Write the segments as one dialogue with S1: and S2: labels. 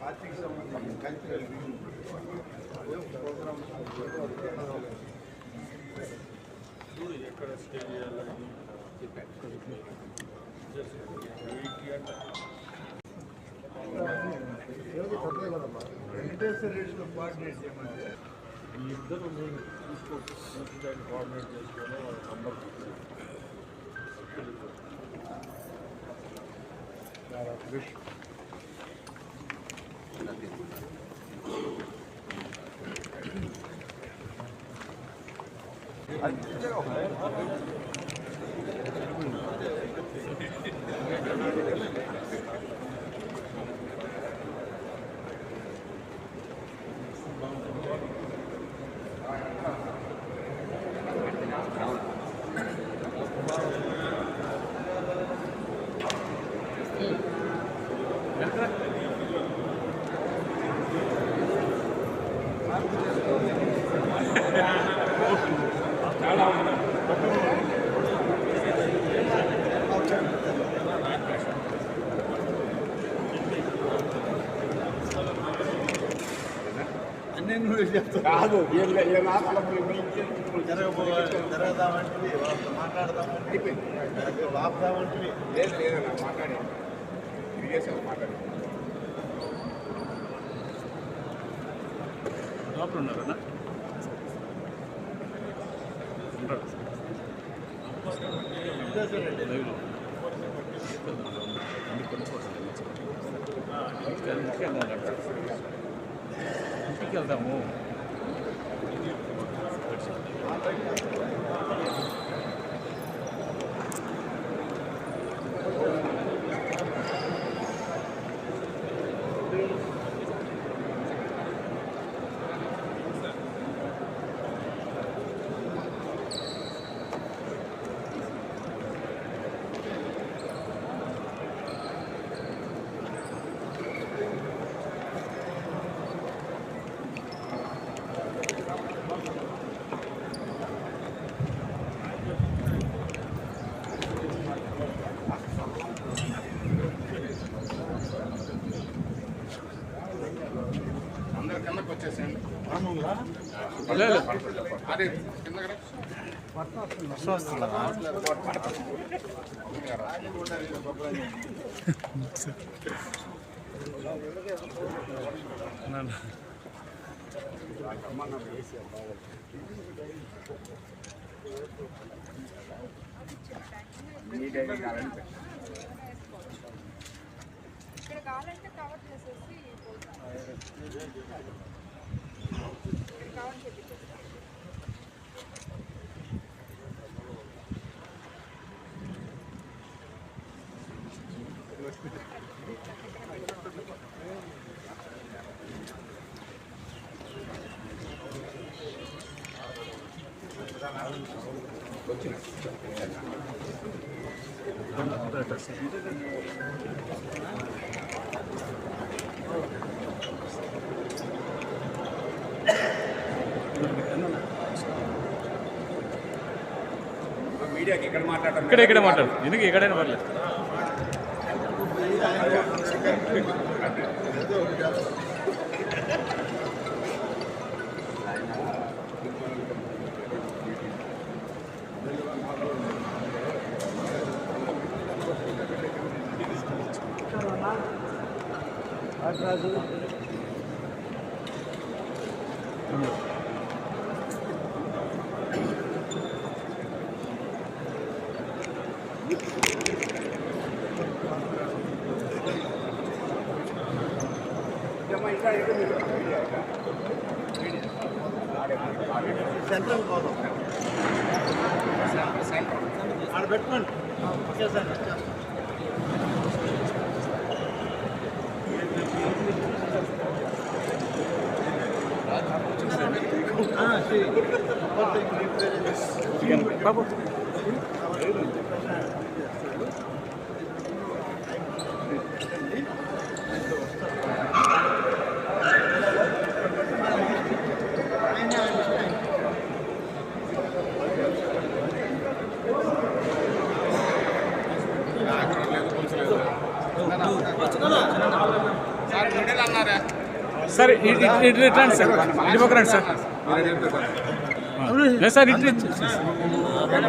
S1: పార్టీకి సంబంధించిన cultural programme
S2: ఎక్కడ స్టే చేయాలని
S1: వెంకటేశ్వర రెడ్డితో కోఆర్డినేట్ చేయమంటే
S2: ఈ ఇద్దరు మీరు తీసుకోవచ్చు దాన్ని కోఆర్డినేట్ చేసుకొని వాళ్ళ నంబర్
S1: అన్నీ నువ్వే చెప్తావు
S3: కాదు
S1: జరగదామంటే వాళ్ళతో మాట్లాడదామంటే ఆపుదామంటే
S3: లేదు లేదన్నా మాట్లాడే తిరిగేసాము మాట్లాడే
S2: లోపల ఉన్నారన్నా లైవ్లో వెళ్దాము
S4: ఇక్కడ కావాలంటే కవర్ చేసేసి పోతాం. ఇక్కడ కవర్ చేపించేసి
S3: ఇక్కడ మాట్లాడటం
S2: ఇక్కడ ఇక్కడ మాట్లాడు ఎందుకు ఎక్కడైనా పర్లేదు
S1: రాజు
S3: ఇంకా ఇంకా మీడియా
S1: సెంట్రల్ పోదాం ఆడ పెట్టుకోండి ఓకే సార్
S3: బాబు సార్ మిడిల్ అన్నారా
S2: సార్ ఇటు రిటర్న్ సార్. ఇటు పక్క సార్. లేదు సార్ ఇటు
S1: చెప్తాను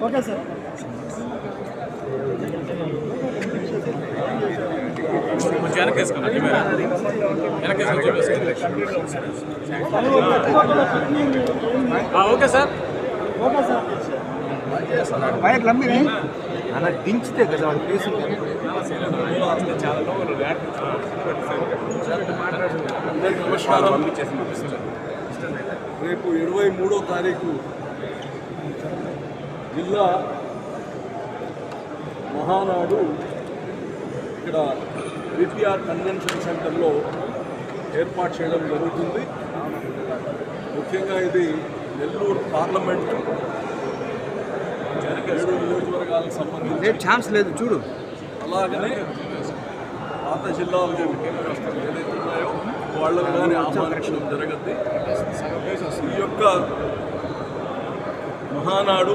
S3: ఓకే
S2: సార్. కొంచెం వెనక్కి కెమెరా వెనక్కి వేసుకొని చూపిస్తాను ఓకే సార్
S1: అలా దించితే కదా వాళ్ళు తీసుకుంటారు
S5: అందరికీ రేపు ఇరవై మూడో తారీఖు జిల్లా మహానాడు ఇక్కడ విపిఆర్ కన్వెన్షన్ సెంటర్లో ఏర్పాటు చేయడం జరుగుతుంది. ముఖ్యంగా ఇది నెల్లూరు పార్లమెంట్. ఏడు నియోజకవర్గాలకు సంబంధించి
S1: ఛాన్స్ లేదు చూడు.
S5: అలాగనే పాత జిల్లాలో ఏదైతే ఉన్నాయో వాళ్ళని కానీ ఆహ్వానించడం జరగద్ది. ఈ యొక్క మహానాడు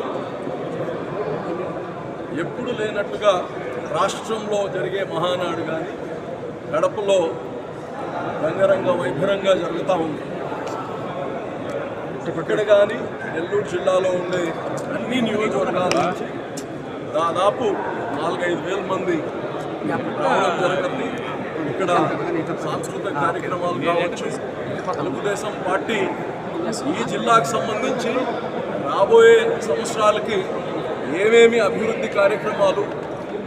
S5: ఎప్పుడు లేనట్టుగా రాష్ట్రంలో జరిగే మహానాడు కానీ గడపలో రంగరంగ వైభరంగా జరుగుతూ ఉంది. ఇక్కడ కానీ నెల్లూరు జిల్లాలో ఉండే అన్ని నియోజకవర్గాల నుంచి దాదాపు నాలుగైదు వేల మంది రావడం జరుగుతుంది. ఇక్కడ సాంస్కృతిక కార్యక్రమాలు కావచ్చు తెలుగుదేశం పార్టీ ఈ జిల్లాకు సంబంధించి రాబోయే సంవత్సరాలకి ఏమేమి అభివృద్ధి కార్యక్రమాలు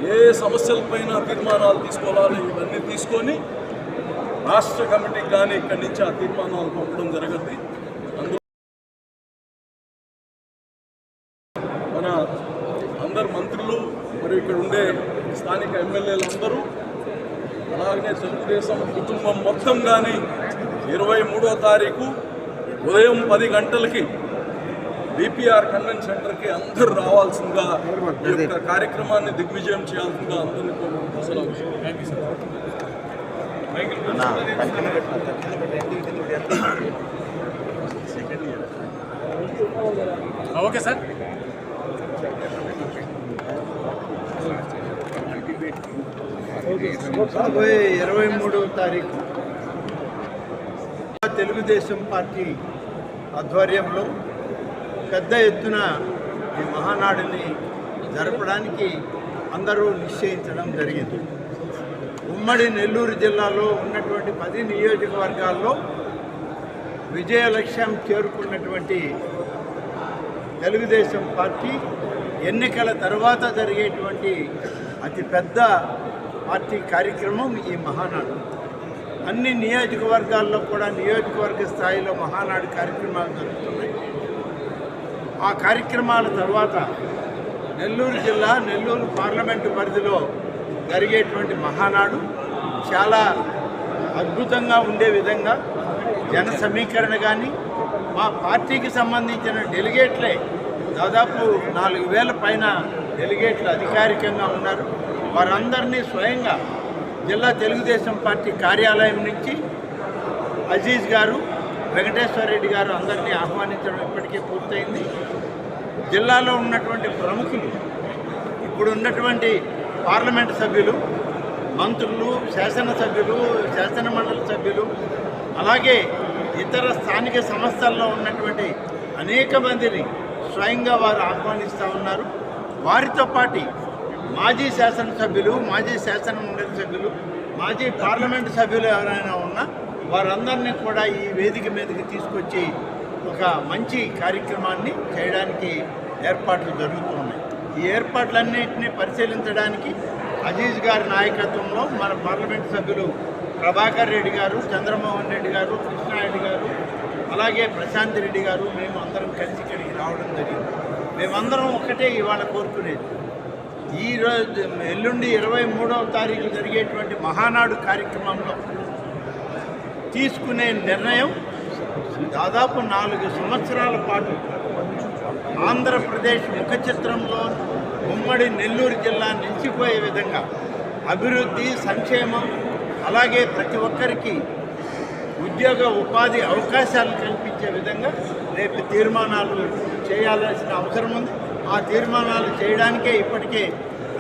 S5: ఏ ఏ సమస్యలపైన తీర్మానాలు తీసుకోవాలి ఇవన్నీ తీసుకొని రాష్ట్ర కమిటీకి కానీ ఇక్కడి నుంచి ఆ తీర్మానాలు పంపడం జరగద్ది అందులో మన అందరు మంత్రులు మరియు ఇక్కడ ఉండే స్థానిక ఎమ్మెల్యేలు అందరూ అలాగనే తెలుగుదేశం కుటుంబం మొత్తం కానీ ఇరవై మూడో తారీఖు ఉదయం పది గంటలకి బీపీఆర్ కన్వెన్షన్ సెంటర్కి అందరూ రావాల్సిందిగా ఈ యొక్క కార్యక్రమాన్ని దిగ్విజయం చేయాల్సిందిగా అందరినీ
S2: ఓకే సార్.
S1: ఇరవై మూడవ తారీఖు. తెలుగుదేశం పార్టీ ఆధ్వర్యంలో పెద్ద ఎత్తున ఈ మహానాడుని జరపడానికి అందరూ నిశ్చయించడం జరిగింది. ఉమ్మడి నెల్లూరు జిల్లాలో ఉన్నటువంటి పది నియోజకవర్గాల్లో విజయ లక్ష్యం చేరుకున్నటువంటి తెలుగుదేశం పార్టీ ఎన్నికల తర్వాత జరిగేటువంటి అతిపెద్ద పార్టీ కార్యక్రమం ఈ మహానాడు. అన్ని నియోజకవర్గాల్లో కూడా నియోజకవర్గ స్థాయిలో మహానాడు కార్యక్రమాలు జరుగుతున్నాయి. ఆ కార్యక్రమాల తర్వాత నెల్లూరు జిల్లా నెల్లూరు పార్లమెంటు పరిధిలో జరిగేటువంటి మహానాడు చాలా అద్భుతంగా ఉండే విధంగా జన సమీకరణ కానీ మా పార్టీకి సంబంధించిన డెలిగేట్లే దాదాపు నాలుగు వేల పైన డెలిగేట్లు అధికారికంగా ఉన్నారు. వారందరినీ స్వయంగా జిల్లా తెలుగుదేశం పార్టీ కార్యాలయం నుంచి అజీజ్ గారు వెంకటేశ్వర రెడ్డి గారు అందరినీ ఆహ్వానించడం ఇప్పటికే పూర్తయింది. జిల్లాలో ఉన్నటువంటి ప్రముఖులు ఇప్పుడు ఉన్నటువంటి పార్లమెంట్ సభ్యులు మంత్రులు శాసనసభ్యులు శాసనమండలి సభ్యులు అలాగే ఇతర స్థానిక సంస్థల్లో ఉన్నటువంటి అనేక మందిని స్వయంగా వారు ఆహ్వానిస్తూ ఉన్నారు. వారితో పాటు మాజీ శాసనసభ్యులు మాజీ శాసనమండలి సభ్యులు మాజీ పార్లమెంటు సభ్యులు ఎవరైనా ఉన్నా వారందరినీ కూడా ఈ వేదిక మీదకి తీసుకొచ్చి ఒక మంచి కార్యక్రమాన్ని చేయడానికి ఏర్పాట్లు జరుగుతున్నాయి ఈ ఏర్పాట్లన్నింటినీ పరిశీలించడానికి అజీజ్ గారి నాయకత్వంలో మన పార్లమెంట్ సభ్యులు ప్రభాకర్ రెడ్డి గారు చంద్రమోహన్ రెడ్డి గారు కృష్ణారెడ్డి గారు అలాగే ప్రశాంత్ రెడ్డి గారు మేము అందరం కలిసి ఇక్కడికి రావడం జరిగింది. మేమందరం ఒకటే ఇవాళ కోరుకునేది. ఈ రోజు ఎల్లుండి ఇరవై మూడవ తారీఖు జరిగేటువంటి మహానాడు కార్యక్రమంలో తీసుకునే నిర్ణయం దాదాపు నాలుగు సంవత్సరాల పాటు ఆంధ్రప్రదేశ్ ముఖ చిత్రంలో ఉమ్మడి నెల్లూరు జిల్లా నిలిచిపోయే విధంగా అభివృద్ధి సంక్షేమం అలాగే ప్రతి ఒక్కరికి ఉద్యోగ ఉపాధి అవకాశాలు కల్పించే విధంగా రేపు తీర్మానాలు చేయాల్సిన అవసరం ఉంది. ఆ తీర్మానాలు చేయడానికే ఇప్పటికే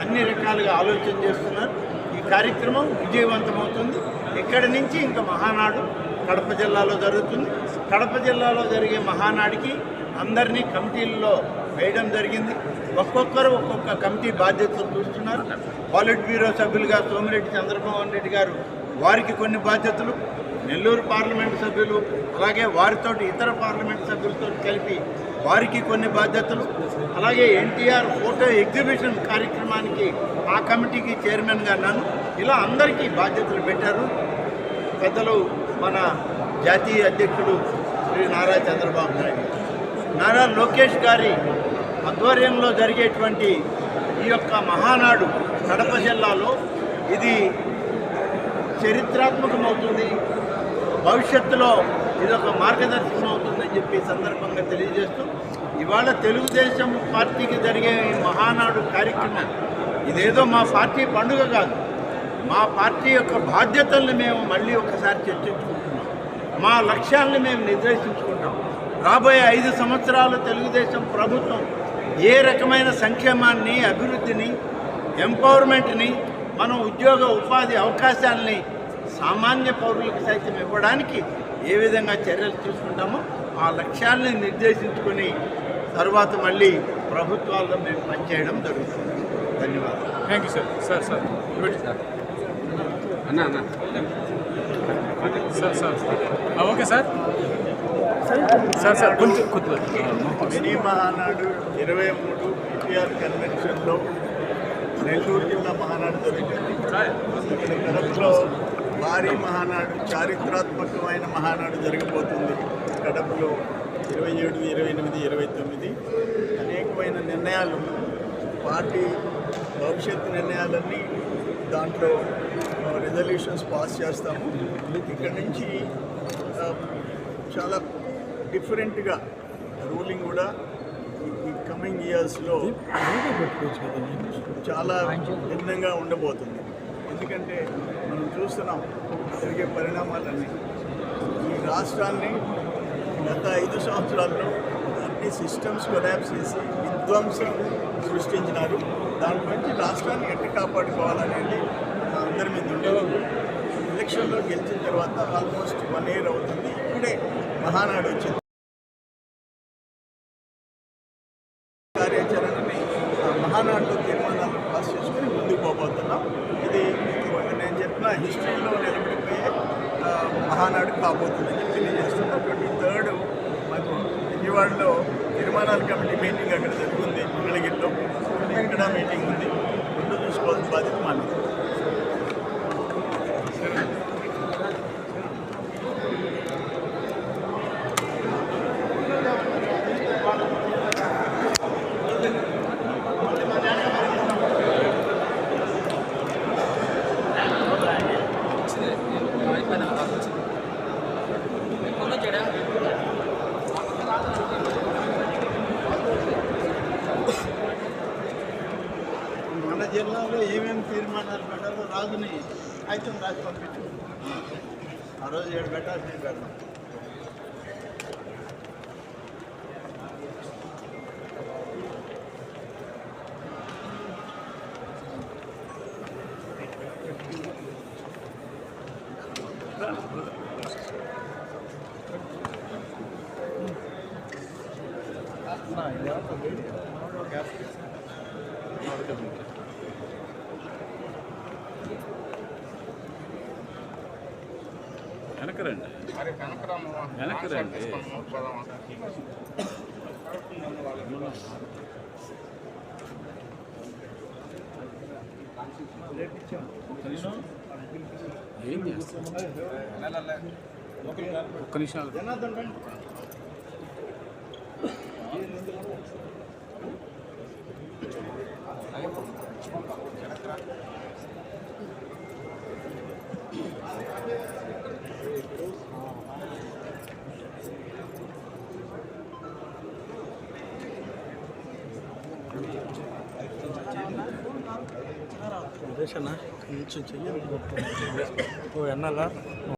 S1: అన్ని రకాలుగా ఆలోచన చేస్తున్నారు. ఈ కార్యక్రమం విజయవంతమవుతుంది. ఇక్కడి నుంచి ఇంకా మహానాడు కడప జిల్లాలో జరుగుతుంది. కడప జిల్లాలో జరిగే మహానాడికి అందరినీ కమిటీల్లో వేయడం జరిగింది. ఒక్కొక్కరు ఒక్కొక్క కమిటీ బాధ్యతలు చూస్తున్నారు. పాలిట్ బ్యూరో సభ్యులుగా సోమిరెడ్డి చంద్రమోహన్ రెడ్డి గారు వారికి కొన్ని బాధ్యతలు. నెల్లూరు పార్లమెంటు సభ్యులు అలాగే వారితోటి ఇతర పార్లమెంట్ సభ్యులతో కలిపి వారికి కొన్ని బాధ్యతలు. అలాగే ఎన్టీఆర్ ఫోటో ఎగ్జిబిషన్ కార్యక్రమానికి ఆ కమిటీకి చైర్మన్గా నన్ను ఇలా అందరికీ బాధ్యతలు పెట్టారు. పెద్దలు మన జాతీయ అధ్యక్షుడు శ్రీ నారా చంద్రబాబు నాయుడు నారా లోకేష్ గారి ఆధ్వర్యంలో జరిగేటువంటి ఈ యొక్క మహానాడు కడప జిల్లాలో ఇది చరిత్రాత్మకమవుతుంది. భవిష్యత్తులో ఇది ఒక మార్గదర్శకం అని చెప్పి సందర్భంగా తెలియజేస్తూ ఇవాళ తెలుగుదేశం పార్టీకి జరిగే మహానాడు కార్యక్రమం ఇదేదో మా పార్టీ పండుగ కాదు. మా పార్టీ యొక్క బాధ్యతల్ని మేము మళ్ళీ ఒకసారి చర్చించుకుంటున్నాం. మా లక్ష్యాలను మేము నిర్దేశించుకుంటాం. రాబోయే ఐదు సంవత్సరాలు తెలుగుదేశం ప్రభుత్వం ఏ రకమైన సంక్షేమాన్ని అభివృద్ధిని ఎంపవర్మెంట్ని మనం ఉద్యోగ ఉపాధి అవకాశాలని సామాన్య పౌరులకు సైతం ఇవ్వడానికి ఏ విధంగా చర్యలు తీసుకుంటామో ఆ లక్ష్యాలని నిర్దేశించుకొని తర్వాత మళ్ళీ ప్రభుత్వాల్లో మేము పనిచేయడం జరుగుతుంది. ధన్యవాదాలు.
S2: Thank you sir sir sir
S6: అన్న అన్న.
S2: Sir sir okay sir sir sir కొంచెం కొద్దిగా.
S1: మినీ మహానాడు ఇరవై మూడు ఎన్టీఆర్ కన్వెన్షన్లో నెల్లూరు జిల్లా మహానాడు ఇక్కడ కడపలో భారీ మహానాడు చారిత్రాత్మకమైన మహానాడు జరగబోతుంది కడపలో ఇరవై ఏడు ఇరవై ఎనిమిది ఇరవై తొమ్మిది అనేకమైన నిర్ణయాలు పార్టీ భవిష్యత్తు నిర్ణయాలన్నీ దాంట్లో రిజల్యూషన్స్ పాస్ చేస్తాము. ఇక్కడ నుంచి చాలా డిఫరెంట్గా రూలింగ్ కూడా ఈ- ఈ కమింగ్ ఇయర్స్లో చాలా భిన్నంగా ఉండబోతుంది. ఎందుకంటే మనం చూస్తున్నాం జరిగే పరిణామాలన్నీ. ఈ రాష్ట్రాన్ని గత ఐదు సంవత్సరాల్లో అన్ని సిస్టమ్స్ కొలాబ్స్ చేసి విధ్వంసం సృష్టించినారు. దాని గురించి రాష్ట్రాన్ని ఎట్లా కాపాడుకోవాలనేది మా అందరి మీద ఉండేవాళ్ళు ఎలక్షన్లో గెలిచిన తర్వాత ఆల్మోస్ట్ వన్ ఇయర్ అవుతుంది. ఇప్పుడే మహానాడు వచ్చింది. కార్యాచరణని మహానాడులో తీర్మానాలు పాస్ చేసుకుని ముందుకు పోబోతున్నాం. ఇది నేను చెప్పిన హిస్టరీలో నిలబడిపోయే మహానాడు కాబోతుందని విజయవాడలో నిర్మాణాల కమిటీ మీటింగ్ అక్కడ జరుగుతుంది. మంగళగిరిలో ఇక్కడ మీటింగ్ ఉంది. ముందు చూసుకోవాల్సిన బాధ్యత మాది. మన రాజుని అయితే రాజు పంపించు ఆ రోజు ఏడు పెట్టాలి నేను
S2: పెడదాం Nah,
S3: ini apa? Gas.
S2: Mau వెనక్కి రండి. ఏం చేస్తాం ఒక్క నిమిషం
S1: జనార్దన్ రండి.
S7: సురేష్ అన్న కొంచెం చెయ్యాలి ఓ ఎన్నాలా